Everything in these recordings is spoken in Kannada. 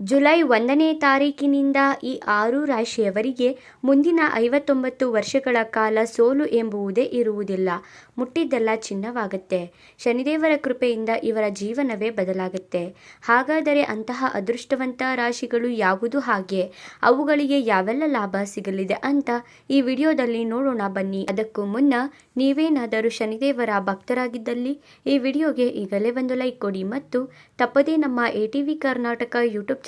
ಜುಲೈ ಒಂದನೇ ತಾರೀಕಿನಿಂದ ಈ ಆರು ರಾಶಿಯವರಿಗೆ ಮುಂದಿನ ಐವತ್ತೊಂಬತ್ತು ವರ್ಷಗಳ ಕಾಲ ಸೋಲು ಎಂಬುವುದೇ ಇರುವುದಿಲ್ಲ. ಮುಟ್ಟಿದ್ದೆಲ್ಲ ಚಿನ್ನವಾಗುತ್ತೆ. ಶನಿದೇವರ ಕೃಪೆಯಿಂದ ಇವರ ಜೀವನವೇ ಬದಲಾಗುತ್ತೆ. ಹಾಗಾದರೆ ಅಂತಹ ಅದೃಷ್ಟವಂತ ರಾಶಿಗಳು ಯಾವುದು ಹಾಗೆ? ಅವುಗಳಿಗೆ ಯಾವೆಲ್ಲ ಲಾಭ ಸಿಗಲಿದೆ ಅಂತ ಈ ವಿಡಿಯೋದಲ್ಲಿ ನೋಡೋಣ ಬನ್ನಿ. ಅದಕ್ಕೂ ಮುನ್ನ ನೀವೇನಾದರೂ ಶನಿದೇವರ ಭಕ್ತರಾಗಿದ್ದಲ್ಲಿ ಈ ವಿಡಿಯೋಗೆ ಈಗಲೇ ಒಂದು ಲೈಕ್ ಕೊಡಿ ಮತ್ತು ತಪ್ಪದೇ ನಮ್ಮ A T V Karnataka YouTube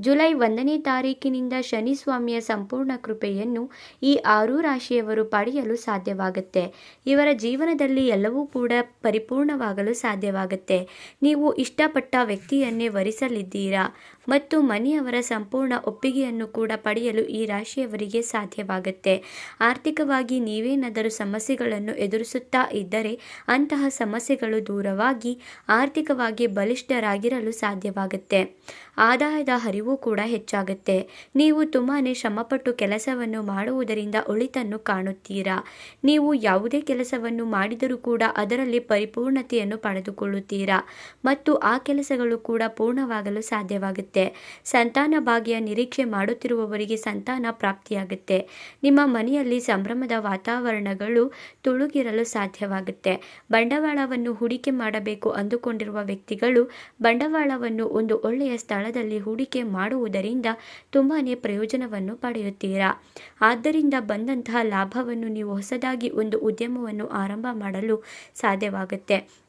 July ಒಂದನೇ ತಾರೀಕಿನಿಂದ ಶನಿ ಸ್ವಾಮಿಯ ಸಂಪೂರ್ಣ ಕೃಪೆಯನ್ನು ಈ ಆರು ರಾಶಿಯವರು ಪಡೆಯಲು ಸಾಧ್ಯವಾಗುತ್ತೆ. ಇವರ ಜೀವನದಲ್ಲಿ ಎಲ್ಲವೂ ಕೂಡ ಪರಿಪೂರ್ಣವಾಗಲು ಸಾಧ್ಯವಾಗುತ್ತೆ. ನೀವು ಇಷ್ಟಪಟ್ಟ ವ್ಯಕ್ತಿಯನ್ನೇ ವರಿಸಲಿದ್ದೀರಾ? ಮತ್ತು ಮನೆಯವರ ಸಂಪೂರ್ಣ ಒಪ್ಪಿಗೆಯನ್ನು ಕೂಡ ಪಡೆಯಲು ಈ ರಾಶಿಯವರಿಗೆ ಸಾಧ್ಯವಾಗುತ್ತೆ. ಆರ್ಥಿಕವಾಗಿ ನೀವೇನಾದರೂ ಸಮಸ್ಯೆಗಳನ್ನು ಎದುರಿಸುತ್ತಾ ಇದ್ದರೆ ಅಂತಹ ಸಮಸ್ಯೆಗಳು ದೂರವಾಗಿ ಆರ್ಥಿಕವಾಗಿ ಬಲಿಷ್ಠರಾಗಿರಲು ಸಾಧ್ಯವಾಗುತ್ತೆ. ಆದಾಯದ ಹರಿವು ಕೂಡ ಹೆಚ್ಚಾಗುತ್ತೆ. ನೀವು ತುಂಬಾ ಶ್ರಮಪಟ್ಟು ಕೆಲಸವನ್ನು ಮಾಡುವುದರಿಂದ ಒಳಿತನ್ನು ಕಾಣುತ್ತೀರಾ? ನೀವು ಯಾವುದೇ ಕೆಲಸವನ್ನು ಮಾಡಿದರೂ ಕೂಡ ಅದರಲ್ಲಿ ಪರಿಪೂರ್ಣತೆಯನ್ನು ಪಡೆದುಕೊಳ್ಳುತ್ತೀರಾ? ಮತ್ತು ಆ ಕೆಲಸಗಳು ಕೂಡ ಪೂರ್ಣವಾಗಲು ಸಾಧ್ಯವಾಗುತ್ತೆ. ಸಂತಾನ ಭಾಗ್ಯ ನಿರೀಕ್ಷೆ ಮಾಡುತ್ತಿರುವವರಿಗೆ ಸಂತಾನ ಪ್ರಾಪ್ತಿಯಾಗುತ್ತೆ. ನಿಮ್ಮ ಮನೆಯಲ್ಲಿ ಸಂಭ್ರಮದ ವಾತಾವರಣಗಳು ತುಳುಗಿರಲು ಸಾಧ್ಯವಾಗುತ್ತೆ. ಬಂಡವಾಳವನ್ನು ಹೂಡಿಕೆ ಮಾಡಬೇಕು ಅಂದುಕೊಂಡಿರುವ ವ್ಯಕ್ತಿಗಳು ಬಂಡವಾಳವನ್ನು ಒಂದು ಒಳ್ಳೆಯ ಸ್ಥಳದಲ್ಲಿ ಹೂಡಿಕೆ ಮಾಡುವುದರಿಂದ ತುಂಬಾ ಪ್ರಯೋಜನವನ್ನು ಪಡೆಯುತ್ತೀರಾ? ಆದ್ದರಿಂದ ಬಂದಂತಹ ಲಾಭವನ್ನು ನೀವು ಹೊಸದಾಗಿ ಒಂದು ಉದ್ಯಮವನ್ನು ಆರಂಭ ಮಾಡಲು ಸಾಧ್ಯವಾಗುತ್ತೆ.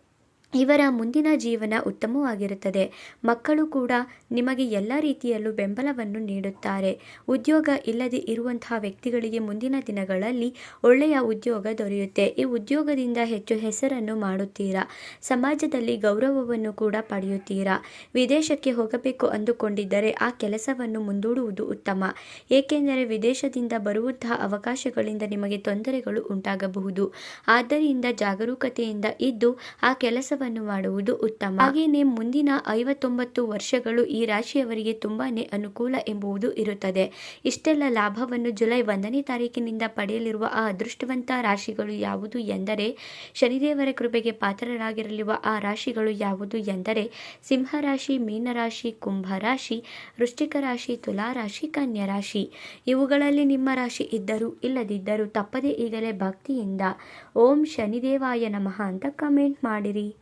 ಇವರ ಮುಂದಿನ ಜೀವನ ಉತ್ತಮವಾಗಿರುತ್ತದೆ. ಮಕ್ಕಳು ಕೂಡ ನಿಮಗೆ ಎಲ್ಲ ರೀತಿಯಲ್ಲೂ ಬೆಂಬಲವನ್ನು ನೀಡುತ್ತಾರೆ. ಉದ್ಯೋಗ ಇಲ್ಲದೆ ಇರುವಂತಹ ವ್ಯಕ್ತಿಗಳಿಗೆ ಮುಂದಿನ ದಿನಗಳಲ್ಲಿ ಒಳ್ಳೆಯ ಉದ್ಯೋಗ ದೊರೆಯುತ್ತೆ. ಈ ಉದ್ಯೋಗದಿಂದ ಹೆಚ್ಚು ಹೆಸರನ್ನು ಮಾಡುತ್ತೀರಾ? ಸಮಾಜದಲ್ಲಿ ಗೌರವವನ್ನು ಕೂಡ ಪಡೆಯುತ್ತೀರಾ? ವಿದೇಶಕ್ಕೆ ಹೋಗಬೇಕು ಅಂದುಕೊಂಡಿದ್ದರೆ ಆ ಕೆಲಸವನ್ನು ಮುಂದೂಡುವುದು ಉತ್ತಮ. ಏಕೆಂದರೆ ವಿದೇಶದಿಂದ ಬರುವಂತಹ ಅವಕಾಶಗಳಿಂದ ನಿಮಗೆ ತೊಂದರೆಗಳು ಉಂಟಾಗಬಹುದು. ಆದ್ದರಿಂದ ಜಾಗರೂಕತೆಯಿಂದ ಇದ್ದು ಆ ಕೆಲಸ ಮಾಡುವುದು ಉತ್ತಮ. ಹಾಗೆಯೇ ಮುಂದಿನ ಐವತ್ತೊಂಬತ್ತು ವರ್ಷಗಳು ಈ ರಾಶಿಯವರಿಗೆ ತುಂಬಾನೇ ಅನುಕೂಲ ಎಂಬುದು ಇರುತ್ತದೆ. ಇಷ್ಟೆಲ್ಲ ಲಾಭವನ್ನು ಜುಲೈ ಒಂದನೇ ತಾರೀಕಿನಿಂದ ಪಡೆಯಲಿರುವ ಆ ಅದೃಷ್ಟವಂತ ರಾಶಿಗಳು ಯಾವುದು ಎಂದರೆ, ಶನಿದೇವರ ಕೃಪೆಗೆ ಪಾತ್ರರಾಗಿರಲಿರುವ ಆ ರಾಶಿಗಳು ಯಾವುದು ಎಂದರೆ, ಸಿಂಹರಾಶಿ, ಮೀನರಾಶಿ, ಕುಂಭರಾಶಿ, ವೃಶ್ಚಿಕ ರಾಶಿ, ತುಲಾರಾಶಿ ಕನ್ಯಾ ರಾಶಿ ಇವುಗಳಲ್ಲಿ ನಿಮ್ಮ ರಾಶಿ ಇದ್ದರೂ ಇಲ್ಲದಿದ್ದರೂ ತಪ್ಪದೇ ಈಗಲೇ ಭಕ್ತಿಯಿಂದ ಓಂ ಶನಿದೇವಾಯ ನಮಃ ಅಂತ ಕಮೆಂಟ್ ಮಾಡಿರಿ.